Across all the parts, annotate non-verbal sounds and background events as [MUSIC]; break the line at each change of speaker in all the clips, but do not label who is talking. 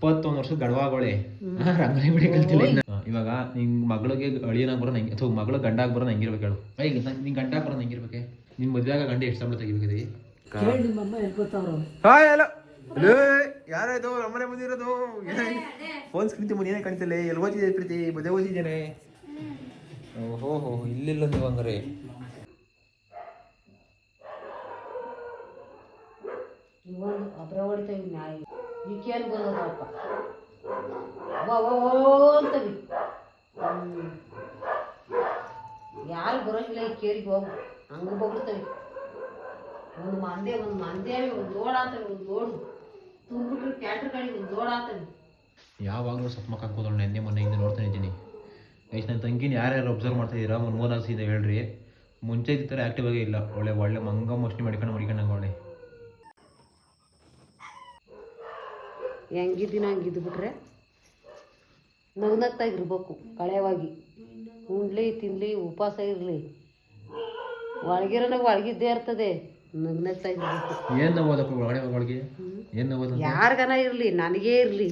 ಇಪ್ಪತ್ತೊಂದು ವರ್ಷದ ಗಡವಾಗೋಳೆ ರಂಗೋಲಿ ಬಿಡಿ ಕಲ್ತಿಲ್ಲ ಇನ್ನ. ಇವಾಗ ನಿನ್ ಮಗಳಿಗೆ ಅಳಿಯನಾಗ ಬರೋ ನಂಗೆ ಅಥವಾ ಮಗಳ ಗಂಡಾಗ ಬರೋ ನಂಗಿರ್ಬೇಕು ಹೇಳು. ಈಗ ನಿನ್ ಗಂಡಾಗ ಬರೋ ನಂಗಿರ್ಬೇಕೆ ನಿನ್ ಮದ್ವೆಯಾಗ ಗಂಡ ಎಷ್ಟು ಸಂಬಳ ತೆಗಿಬೇಕಿದೆ? ಯಾರಾಯ್ತು ನಮ್ಮನೆ ಬಂದಿರೋದು ಫೋನ್ ಸ್ಕ್ರೀನ್ ಮುಂದೆ ಏನೇ ಕಾಣ್ತಿಲ್ಲ. ಎಲ್ಲಿ ಓದಿದೆ ಪ್ರೀತಿ? ಮದುವೆ ಓದಿದ್ದೇನೆ ಓಹೋ ಹೋ ಇಲ್ಲಿಲ್ಲ ನೀವು ಹಂಗಾರೆ.
ಇವನ್ ಅಬ್ರ ಹೊಡಿತಾವಿ ನಾಯಿ. ಈಕೇನು ಬರೋದಪ್ಪ? ಅಂತವಿ ಯಾರು ಬರೋಂಗಿಲ್ಲ ಈ ಕೇರಿಗೆ ಹೋಗು. ಹಂಗೆ ಬಗ್ತವೆ ಒಂದು ಮಂದೆ ಒಂದು ಮಂದೆ, ಒಂದು ದೋಡ ಅಂತವೆ ಒಂದು ದೋಡು ತುಂಬಿಟ್ರೆ ಕ್ಯಾಟ್ರ್ ಕಡೆ ಒಂದು ದೋಡ ಅಂತವೆ
ಯಾವಾಗಲೂ ಸತ್ ಮಕ್ಕ ನೆನ್ನೆ ನೆನ್ನೆ ಮೊನ್ನೆಯಿಂದ ನೋಡ್ತಾನೆ ಇದ್ದೀನಿ. ಗೈಸ್, ನನ್ನ ತಂಗಿನ ಯಾರ್ಯಾರು ಅಬ್ಸರ್ವ್ ಮಾಡ್ತಾ ಇದ್ದೀರಾ? ಒಂದು ಮೂರ್ನಾಲ್ಕು ಇದೆ ಹೇಳ್ರಿ. ಮುಂಚೆ ಇದ್ದ ಥರ ಆ್ಯಕ್ಟಿವ್ ಆಗೇ ಇಲ್ಲ. ಒಳ್ಳೆ ಒಳ್ಳೆ ಮಂಗ ಮೋಷಣೆ ಮಾಡ್ಕೊಂಡು ಮಡಿಕೊಂಡಂಗೆ ಒಳ್ಳೆ
ಹೆಂಗಿದ್ದೀನ ಹಂಗಿದ್ಬಿಟ್ರೆ ಬಿಟ್ರೆ ನಗ್ನಗ್ತಾಗಿರ್ಬೇಕು ಕಳೆಯವಾಗಿ ಉಂಡ್ಲಿ ತಿನ್ಲಿ ಉಪವಾಸ ಇರಲಿ. ಒಳಗಿರೋನಾಗ ಒಳಗಿದ್ದೇ ಇರ್ತದೆ. ಯಾರ್ಗನ
ಏನು ನೋವೋದಪ್ಪ ಒಳಗಡೆ ಒಳಗೆ? ಏನು
ಯಾರಿಗನ ಇರಲಿ ನನಗೇ ಇರಲಿ.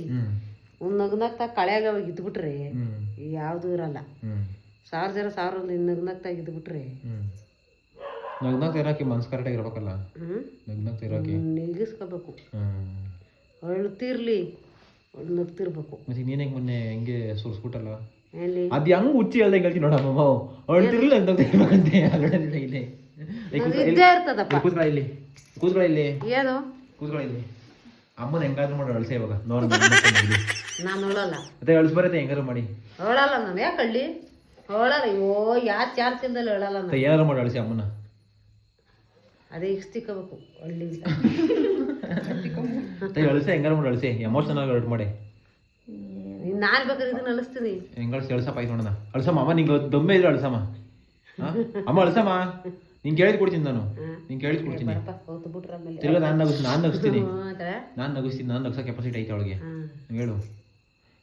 ಒಂದು ನಗ್ನಗ್ತಾ ಕಳೆಯಾಗ ಇದ್ಬಿಟ್ರೆ
ಯಾವ್ದು
ಯಾವುದೂ ಇರಲ್ಲ. ಸಾವಿರ ಜನ ಸಾವಿರ ನಗ್ನಗ್ತಾ ಇದ್ಬಿಟ್ರೆ
ನಗ್ನಾಗ್ತಾ ನಗ್ನಾಗ ಇರೋಕೆ ಮನ್ಸು ಕರೆಕ್ಟಾಗಿ ಇರ್ಬೇಕಲ್ಲ?
ಹ್ಞೂ
ನಗ್ನಾಗ ಇರೋಕೆ?
ನಿಗಿಸ್ಕೋಬೇಕು. ಅಳ್ತಿರ್ಲಿ ನಗ್ತಿರ್ಬೇಕು.
ಮತ್ತೆ ನೀನೇ ಮೊನ್ನೆ ಹೆಂಗೆ ಸುರಿಸ್ಬಿಟ್ಟಲ್ಲ?
ಎಲ್ಲಿ?
ಅದು ಹೆಂಗ್ ಹುಚ್ಚಿ ಹೇಳ್ದಂಗೆ ಹೇಳ್ತೀನಿ ನೋಡಮ್ಮ ಅಳ್ತಿರ್ಲಿಲ್ಲ ಅಂತ ಹೇಳ್ಬೇಕಂತೆ ಅಲ್ಲೋಡಿಲ್ಲ ಇಲ್ಲಿ. ಇಲ್ಲಿ.
ಇದ್ದೇ ಇರ್ತದಪ್ಪ.
ಇಲ್ಲಿ. ಕೂತ್ಕೊಳ್ಳ ಇಲ್ಲಿ.
ಏನು?
ಕೂತ್ಕೊಳ್ಳ ಇಲ್ಲಿ. ಅಮ್ಮನ ಹೆಂಗಾದ್ರೂ ಮಾಡಿ ಅಳ್ಸೆ ಇವಾಗ. ನೋಡಿ
ನಾನು ಅಳಲ್ಲ.
ಮತ್ತೆ ಅಳ್ಸ್ ಬರುತ್ತೆ ಹೆಂಗಾರು ಮಾಡಿ.
ಅಳಲ್ಲ ನಾನು ಯಾಕೆ ಅಳ್ಳಿ ಅಳಲ್ಲ ಅಯ್ಯೋ ಯಾರು ಚಾರ್ ತಿಂದಲ್ಲಿ ಅಳಲ್ಲ ನಾನು.
ಏನಾರು ಮಾಡಿ ಅಳ್ಸಿ ಅಮ್ಮನ.
ಅದೇ ಇಕ್ಸ್ತಿಕೋಬೇಕು
ಮತ್ತೆ [LAUGHS] ಅಳ್ಸೆ ಹೆಂಗಾರ ಮಾಡಿ ಅಳ್ಸಿ ಎಮೋಷನಲ್ ಆಗಿ ಅಳ್ಟ್ ಮಾಡಿ.
ನಾನು ಬೇಕಾದ್ರೆ ಇದನ್ನ ಅಳಿಸ್ತೀನಿ
ಹೆಂಗ್ ಅಳ್ಸಿ ಅಳ್ಸಪ್ಪ ಆಯ್ತು ನೋಡೋಣ. ಅಳ್ಸಮ್ಮ ಅಮ್ಮ ನಿಂಗೆ ದೊಮ್ಮೆ ಇದ್ರೆ ಅಳ್ಸಮ್ಮ? ಅಮ್ಮ ಅಳ್ಸಮ್ಮ ನಿಂಗೆ ಕೇಳಿದ್ ಕೊಡ್ತೀನಿ ನಾನು. ನಿಂಗೆ ಕೇಳಿದ್ ಕೊಡ್ತೀನಿ. ತಿರ್ಗಾ ನಾನು ನಗಿಸ್ ನಾನು ನಗಿಸ್ತೀನಿ. ನಾನು ನಗಿಸ್ತೀನಿ ನಾನು ನಗ್ಸೋ ಕೆಪಾಸಿಟಿ ಐತೆ ಅವಳಿಗೆ. ಹೇಳು.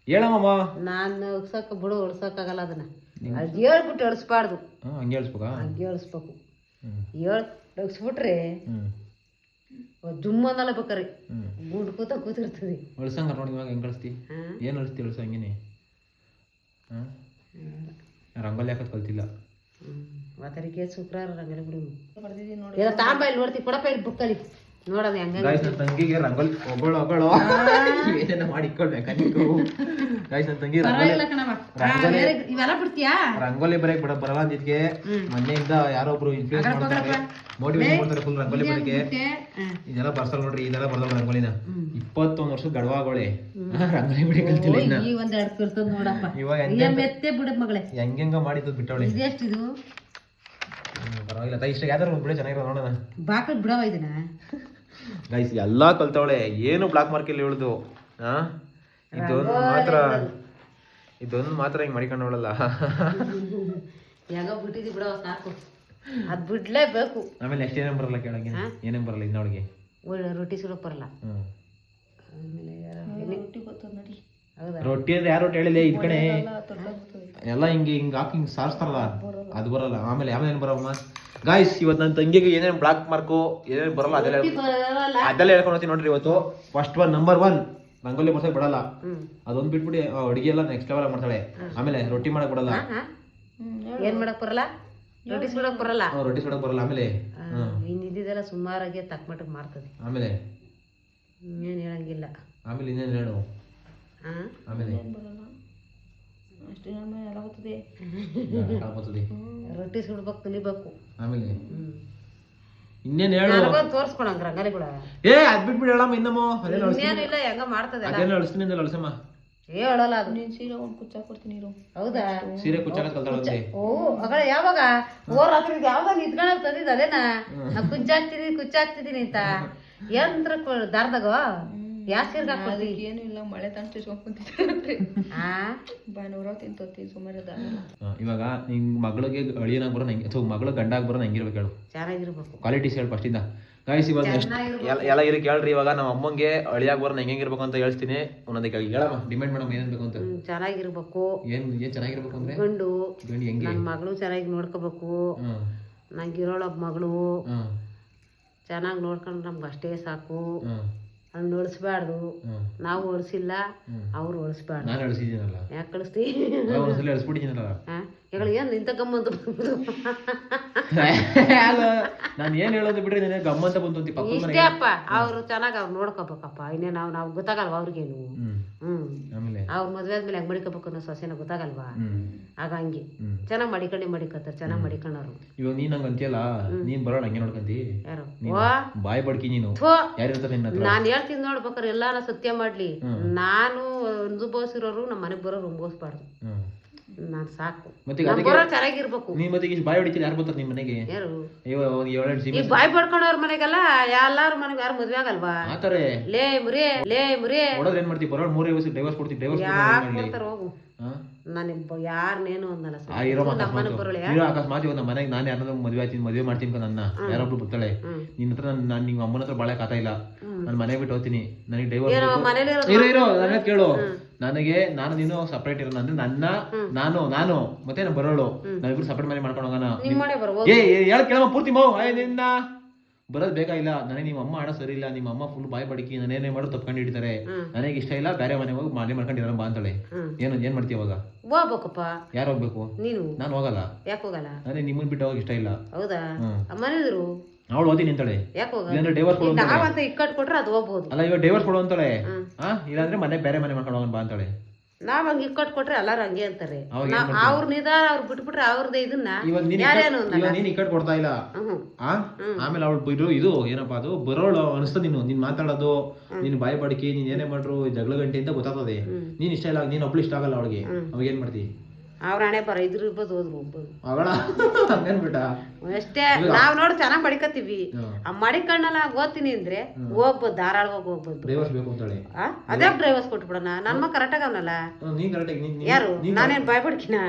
ಹೇಳಮ್ಮ.
ನಾನು ನಗ್ಸಕ್ಕೆ ಬಿಡು ಆಗಲ್ಲ ಅದನ್ನ. ಅದು ಹೇಳ್ಬಿಟ್ಟು ಅಳಿಸ್ಬಾರ್ದು
ಹಂಗೆ ಹೇಳ್ಸ್ಬೇಕಾ
ಹಂಗೆ ಅಳಿಸ್ಬೇಕು ಹೇಳ್ ನಗ್ಸ್ಬಿಟ್ರೆ
ಹ್ಮ್
ಜುಮ್ ಅನ್ನಲ್ಲ ಬೇಕಾರೆ. ಗುಂಡ್ ಕೂತ ಕೂತಿರ್ತದೆ.
ಅಳ್ಸಂಗ ನೋಡಿ ಇವಾಗ ಹೆಂಗ್ ಕಳಿಸ್ತಿ ಏನು ಅಳಿಸ್ತಿ ಅಳ್ಸ ಹಂಗೇನೆ ಹಾಂ ರಂಗೋಲಿ ಹಾಕೋದು ಕಲ್ತಿಲ್ಲ.
ಮಾತಾಡಿಕೆ ಶುಕ್ರವಾರ ರಂಗೋಲಿ ಬಿಡು. ತಾಂಬ ಇಲ್ಲಿ ನೋಡ್ತಿ ಕೊಡಪ್ಪ ಇಲ್ಲಿ ಬುಕ್ಕಲ್ಲಿ. ಹೆಂಗ
ಗಾಯ್ಸ್ ನನ್ನ ತಂಗಿಗೆ ರಂಗೋಲಿ ಒಬ್ಬಳು ಒಬ್ಬಳು ಏನೇನೋ ಮಾಡಿಕೊಳ್ಬೇಕಾ ನೀವು ಗಾಯ್ಸ್ ನನ್ನ ತಂಗಿ ರಂಗೋಲಿ ರಂಗೋಲಿ
ಇವೆಲ್ಲ ಬಿಡ್ತೀಯಾ?
ರಂಗೋಲಿ ಬರೆಯಕ್ ಬಿಡ ಬರಲ್ಲ ಅಂದಿದ್ಗೆ ಮೊನ್ನೆಯಿಂದ ಯಾರೋ ಒಬ್ರು ಇನ್ಫ್ಲೂಯೆನ್ಸ್ ಮಾಡ್ತಾರೆ. ಮೋಟಿವೇಟ್ ಮಾಡ್ತಾರೆ ಫುಲ್ ರಂಗೋಲಿ ಬರಕ್ಕೆ ಇದೆಲ್ಲ ಬರ್ಸಲ್ ನೋಡ್ರಿ ಇದೆಲ್ಲ ಬರ್ದಲ್ಲ ರಂಗೋಲಿನ. ಇಪ್ಪತ್ತೊಂದು ವರ್ಷದ ಗಡವಾಗೋಳೆ. ರಂಗೋಲಿ ಬಿಡಿ ಕಲ್ತಿಲ್ಲ ಇನ್ನ.
ಈ ಒಂದ್ ಎರಡು ಕಿರ್ತದ ನೋಡಪ್ಪ.
ಇವಾಗ
ಮೆತ್ತೆ ಬಿಡ ಮಗಳೇ.
ಹೆಂಗೆಂಗ ಮಾಡಿದ್ದು ಬಿಟ್ಟವಳೆ.
ಇದೆಷ್ಟಿದು
ಹ್ಮ್, ಪರವಾಗಿಲ್ಲ. ತಾ ಇಷ್ಟ ಯಾವ್ದಾರು ಬಿಡ ಬಿಡಿ ಚೆನ್ನಾಗಿರೋ ನೋಡೋಣ.
ಬಾಕಲ್ ಬಿಡವ ಇದನ್ನ.
ಗೈಸ್ ಎಲ್ಲ ಕಲ್ತವಳೆ. ಏನು ಬ್ಲಾಕ್ ಮಾರ್ಕೆಲ್ಲಿ ಹೇಳುದು ಹಾ ಇದೊಂದು ಮಾತ್ರ ಇದೊಂದು ಮಾತ್ರ ಹಿಂಗ್ ಮಡಿಕೊಂಡವಳಲ್ಲ.
ಅದು ಬಿಡ್ಲೇಬೇಕು.
ಆಮೇಲೆ ಏನೇನ್ ಬರಲ್ಲ ಕೇಳಂಗೆ ಏನೇನ್ ಬರಲ್ಲ ಇನ್ನೊಳಗೆ
ರೊಟ್ಟಿ ಸುಡಕ್ ಬರಲ್ಲ.
ರೊಟ್ಟಿ ಅಂದ್ರೆ ಯಾರು ರೊಟ್ಟಿ ಹೇಳಿದೆ ಇದ್ ಕಣೆ. ಎಲ್ಲ ಹಿಂಗೆ ಹಿಂಗ್ ಹಾಕಿ ಹಿಂಗ್ ಸಾರಿಸ್ತಾರಲ್ಲ. ಅದು ಬರಲ್ಲ. ಆಮೇಲೆ ಆಮೇಲೆ ಏನ್ ಬರಮ್ಮ ಗಾಯ್ಸ್ ಇವತ್ತು ನನ್ನ ತಂಗಿಗೆ ಏನೇನು ಬ್ಲಾಕ್ ಮಾರ್ಕು ಏನೇನು ಬರಲ್ಲ ಅದೆಲ್ಲ ಅದೆಲ್ಲ ಹೇಳ್ಕೊಂಡು ನೋಡ್ರಿ ಇವತ್ತು. First one number one rangoli ಮಾಡ್ಸಕ್ ಬಿಡಲ್ಲ. ಅದೊಂದು ಬಿಟ್ಬಿಟ್ಟು ಅಡುಗೆ ಎಲ್ಲ ನೆಕ್ಸ್ಟ್ ಲೆವೆಲ್ ಮಾಡ್ತಾಳೆ. ಆಮೇಲೆ ರೊಟ್ಟಿ ಮಾಡಕ್ ಬಿಡಲ್ಲ?
ಏನ್ ಮಾಡಕ್ ಬರಲ್ಲ? ರೊಟ್ಟಿ ಸುಡಕ್ ಬರಲ್ಲ?
ರೊಟ್ಟಿ ಸುಡಕ್ ಬರಲ್ಲ. ಆಮೇಲೆ
ಇದ್ದಿದ್ದೆಲ್ಲ ಸುಮಾರಾಗಿ ತಕ್ಕ ಮಟ್ಟಕ್ಕೆ ಮಾಡ್ತದೆ.
ಆಮೇಲೆ
ಏನ್ ಹೇಳಂಗಿಲ್ಲ.
ಆಮೇಲೆ ಇನ್ನೇನು ಹೇಳು?
ಹಾ
ಆಮೇಲೆ ಕಾಲ್ಬರ್ತದೆ.
ರೊಟ್ಟಿ ಸುಡ್ಬೇಕು ಕಲಿಬೇಕು
ಆಮೇಲೆ? ಇನ್ನೇನ್ ಹೇಳು?
ತೋರ್ಸ್ಕೊಳಂಗ ರಂಗಾಲಿ ಕೂಡ
ಏ ಅದ್ ಬಿಟ್ಬಿಡಿ ಹೇಳಮ್ಮ ಇನ್ನಮ್ಮ. ಅದೇನು
ಇಲ್ಲ ಹೆಂಗ ಮಾಡ್ತದೆ
ಅದೇನು ಅಳಿಸ್ತೀನಿ ಅಂದ್ರೆ ಅಳಿಸಮ್ಮ.
ಹೇಳಲ್ಲ ಅದು. ಹೌದಾ?
ಸೀರೆ ಕುಚ್ಚಾಕ ಕಲ್ತಾಳಂತೆ
ಓ ಅಗಳ ಯಾವಾಗ? ಓ ರಾತ್ರಿ ಯಾವಾಗ ನಿಂತ್ಕೊಂಡ್ ತಂದಿದ್ದು ಅದೇನಾ? ನಾ ಕುಚ್ಚ ಹಾಕ್ತಿದ್ದೀನಿ ಅಂತ. ಯಂತ್ರ ದಾರ್ದಾಗ?
ಏನು ಇಲ್ಲ ಮಳೆ ತಂಟಿಸ್ಕೊಂಡ್ಕೊಂತಿದ್ದೆ
ಆ?
ಭಾನುವಾರ ತಿಂತತಿ ಸುಮಾರು ಅದ
ಇವಾಗ ನಿನ್ ಮಗಳಿಗೆ ಅಳಿಯನಾಗ ಬರೋ ನಂಗೆ ಅಥವಾ ಮಗಳ ಗಂಡಾಗ ಬರೋ ನಂಗಿರ್ಬೇಕು ಹೇಳು.
ಚೆನ್ನಾಗಿರ್ಬೇಕು
ಕ್ವಾಲಿಟೀಸ್ ಹೇಳಿ ಫಸ್ಟಿಂದ ಗಾಯ್ಸ್ ಇವಾಗ ಎಲ್ಲ ಎಲ್ಲ ಇರಿ ಕೇಳ್ರಿ ಇವಾಗ ನಮ್ಮ ಅಮ್ಮಂಗೆ ಅಳಿಯಾಗ ಬರೋನ್ ಹೆಂಗಿರ್ಬೇಕು ಅಂತ ಹೇಳ್ತೀನಿ. ಒಂದೊಂದೇ ಕೇಳಿ. ಹೇಳಮ್ಮ. ಡಿಮ್ಯಾಂಡ್ ಮೇಡಮ್ ಏನೇನ್ ಬೇಕು ಅಂತ
ಚೆನ್ನಾಗಿರ್ಬೇಕು
ಏನು ಏನ್ ಚೆನ್ನಾಗಿರ್ಬೇಕು ಅಂದ್ರೆ?
ಗಂಡು.
ಗಂಡು ಹೆಂಗೆ?
ನನ್ನ ಮಗಳು ಚೆನ್ನಾಗಿ ನೋಡ್ಕೋಬೇಕು.
ಹ್ಮ್.
ನಂಗಿರೋಳೊಬ್ಬ ಮಗಳು.
ಹ್ಮ್.
ಚೆನ್ನಾಗಿ ನೋಡ್ಕೊಂಡ್ರೆ ನಮ್ಗೆ ಅಷ್ಟೇ ಸಾಕು. ಅವ್ನು ಉಳಿಸ್ಬಾರ್ದು. ನಾವು ಉಳಿಸಿಲ್ಲ. ಅವ್ರು ಉಳಿಸ್ಬಾರ್ದು.
ನಾನು
ಯಾಕೆ ಕಳಿಸ್ತಿ ಏನು ನಿಂತ ಗಮ್ಮಂತ
ನಾನು ಏನ್ ಹೇಳೋದು ಬಿಡ್ರಿ ನಿನ್ನ ಗಮ್ಮಂತ ಬಂತು ಅಂತ ಪಕ್ಕದ
ಇಷ್ಟೇ ಅಪ್ಪ ಅವ್ರು ಚೆನ್ನಾಗಿ ಅವ್ರು ನೋಡ್ಕೋಬೇಕಪ್ಪ. ಇನ್ನೇ ನಾವು ನಾವು ಗೊತ್ತಾಗಲ್ವಾ ಅವ್ರಿಗೇನು?
ಹ್ಮ್.
ಅವ್ರ ಮದ್ವೆ ಆದ್ಮೇಲೆ ಹೆಂಗ್ ಮಡಿಕೋಬೇಕು ಅನ್ನೋ ಸೊಸೆನ ಗೊತ್ತಾಗಲ್ವಾ? ಆಗ ಹಂಗೆ. ಚೆನ್ನಾಗಿ ಮಡಿಕೊಂಡೆ ಮಡಿಕೋತಾರೆ ಚೆನ್ನಾಗಿ ಮಡಿಕೊಂಡವ್ರು
ಇವಾಗ ನೀನ್ ಹಂಗ ಅಂತೀಯಲ್ಲ ನೀನ್ ಬರೋಣ ಹಂಗೆ ನೋಡ್ಕಂತಿ? ಬಾಯ್ ಬಡ್ಕಿ ನೀನು.
ನಾನ್ ಹೇಳ್ತೀನಿ ನೋಡ್ಬೇಕಾರೆ ಎಲ್ಲಾನ ಸತ್ಯ ಮಾಡ್ಲಿ. ನಾನು ಅನುಭವಿಸಿರೋರು ನಮ್ಮ ಮನೆಗ್ ಬರೋರು ಅನುಭವಿಸ್ಬಾರ್ದು ನಾನ್ ಸಾಕು.
ಮತ್ತೆ ಈಗ
ನಮ್
ಅದಕ್ಕೆ
ಬರೋ ಚೆನ್ನಾಗಿರ್ಬೇಕು
ನೀನ್ ಮತ್ತೆ ಈಗ ಬಾಯ್ ಹೊಡಿತೀರಿ ಯಾರು ಬರ್ತಾರೆ ನಿಮ್ ಮನೆಗೆ?
ಯಾರು?
ಇವಾಗ ಒಂದ್ ಏಳೆಂಟು
ಈ
ಸೀಮೆ
ಬಾಯ್ ಪಡ್ಕೊಂಡವ್ರ ಮನೆಗೆಲ್ಲ ಎಲ್ಲಾರ ಮನೆಗೆ ಯಾರು ಮದ್ವೆ ಆಗಲ್ವಾ?
ಆತಾರೆ
ಲೇ ಮುರಿ ಲೇ ಮುರಿ.
ಹೊಡೋದ್ರೆ ಏನ್ ಮಾಡ್ತೀವಿ? ಬರೋಣ ಮೂರೇ ಡೈವರ್ಸ್ ಕೊಡ್ತೀವಿ ಡೈವರ್ಸ್
ಯಾಕೆ ಕೊಡ್ತಾರ ಹೋಗು.
ಹಾ?
ನಾನು ಯಾರನ್ನೇನು ಅಂದಲ್ಲ
ಆ ಇರೋ
ಸರ್ ನಮ್ಮ ಮನೆಗ್ ಬರೋಳೆ
ಇರೋ ಅಕಸ್ಮಾತ್ ಇವಾಗ ನಮ್ಮ ಮನೆಗೆ ನಾನು ಯಾರಾದ್ರೂ ಮದುವೆ ಆಯ್ತೀನಿ ಮದುವೆ ಮಾಡ್ತೀನಿ ನನ್ನ ಯಾರೊಬ್ರು ಬರ್ತಾಳೆ? ನಿನ್ನ ಹತ್ರ ನಾನು ನಾನು ನಿಮ್ಮ ಅಮ್ಮನ ಹತ್ರ ಬಾಳೆ ಕಾತಾ ಇಲ್ಲ. ನಾನು ಮನೆ ಬಿಟ್ಟು ಹೋಗ್ತೀನಿ. ನನಗೆ ಡೈವರ್ಸ್
ಮನೇಲಿ
ಇರೋ ಇರೋ ನನ್ನ ಕೇಳು. ನನಗೆ ನಾನು ನೀನು ಸಪರೇಟ್ ಇರೋಣ ಅಂದ್ರೆ ನನ್ನ ನಾನು ನಾನು ಮತ್ತೆ ನಾನು ಬರೋಳು. ನಾವಿಬ್ರು ಸಪರೇಟ್ ಮನೆ ಮಾಡ್ಕೊಂಡು ಹೋಗೋಣ. ಏ ಹೇಳ ಕೇಳಮ್ಮ ಪೂರ್ತಿ ಮಾವು ಏ ನಿನ್ನ ಬರೋದ್ ಬೇಕಾಗಿಲ್ಲ ನನಗೆ ನಿಮ್ಮ ಅಮ್ಮ ಆಡೋ ಸರಿ ಇಲ್ಲ. ನಿಮ್ಮ ಅಮ್ಮ ಫುಲ್ ಬಾಯ್ ಬಡಕಿ ನಾನೇನೇ ಮಾಡೋ ತಪ್ಕೊಂಡು ಹಿಡಿತಾರೆ ನನಗೆ ಇಷ್ಟ ಇಲ್ಲ ಬೇರೆ ಮನೆಗೆ ಹೋಗಿ ಮನೆ ಮಾಡ್ಕೊಂಡಿರೋ ಬಾ ಅಂತಳೆ. ಏನು ಏನ್ ಮಾಡ್ತೀಯ ಅವಾಗ
ಹೋಗ್ಬೇಕಪ್ಪ.
ಯಾರು ಹೋಗ್ಬೇಕು?
ನೀನು?
ನಾನು ಹೋಗಲ್ಲ.
ಯಾಕೆ ಹೋಗಲ್ಲ?
ನನಗೆ ನಿಮ್ಮನ್ ಬಿಟ್ಟು ಹೋಗಕ್ಕೆ ಇಷ್ಟ ಇಲ್ಲ.
ಹೌದಾ?
ಹ್ಮ್. ಅವಳು ಓದಿ ನಿಂತಳೆ? ಇಲ್ಲಾಂದ್ರೆ ಡೈವರ್ಸ್ ಕೊಡು.
ನಾವಂತ ಇಕ್ಕಟ್ ಕೊಟ್ರೆ ಅದು ಹೋಗ್ಬೋದು.
ಅಲ್ಲ ಇವಾಗ ಡೈವರ್ಸ್ ಕೊಡು ಅಂತಾಳೆ? ಹಾ ಇಲ್ಲಾಂದ್ರೆ ಮನೆ ಬೇರೆ ಮನೆ ಮಾಡ್ಕೊಂಡು ಹೋಗೋಣ ಬಾ ಅಂತಾಳೆ.
ನಾವ್ ಹಂಗ ಇಕ್ಕಟ್ ಕೊಟ್ರೆ ಎಲ್ಲಾರು ಹಂಗೆ ಅಂತಾರೆ. ಅವ್ರ ನಿಧಾನ ಅವ್ರು ಬಿಟ್ಬಿಟ್ರೆ ಅವ್ರದೇ ಇದನ್ನ
ಇವಾಗ ನೀನ್ ಇಕ್ಕಟ್- ಕೊಡ್ತಾ ಇಲ್ಲ. ಆಮೇಲೆ ಅವಳು ಇದು ಇದು ಏನಪ್ಪಾ ಅದು? ಬರೋಳು ಅನಿಸ್ತದ ನೀನು ನೀನ್ ಮಾತಾಡೋದು ನೀನ್ ಬಾಯಿ ಬಡಕಿ ನೀನ್ ಏನೇ ಮಾಡ್ರು ಜಗಳ ಗಂಟೆ ಅಂತ ಗೊತ್ತಾಗ್ತದೆ. ನೀನ್ ಇಷ್ಟ ಇಲ್ಲ ನೀನ್ ಒಬ್ಳು ಇಷ್ಟ ಆಗಲ್ಲ ಅವಳಿಗೆ. ಅವಾಗ ಏನ್ ಮಾಡ್ತಿ?
ಅವ್ರ ಹಣೆ ಬರ ಇದ್ರ ಇರ್ಬೋದು ಹೋದ್ರು
ಒಬ್ಬರು
ಅಷ್ಟೇ ನಾವ್ ನೋಡಿ ಚೆನ್ನಾಗ್ ಮಡಿಕತ್ತೀವಿ. ಆ ಮಡಿಕಣ್ಣಲ್ಲ ಓದ್ತೀನಿ ಅಂದ್ರೆ ಹೋಗ್ಬೋದು ಧಾರಾಳವಾಗಿ ಹೋಗ್ಬೋದು.
ಡೈವರ್ಸ್ ಬೇಕು ಅಂತ
ಹೇಳಿ ಅದೇ ಡ್ರೈವರ್ಸ್ ಕೊಟ್ಬಿಡೋಣ. ನನ್ ಮಗ ಕರೆಕ್ಟ್ ಅವನಲ್ಲ ಯಾರು? ನಾನೇನ್ ಬಾಯ್ ಬಡ್ಕಿನ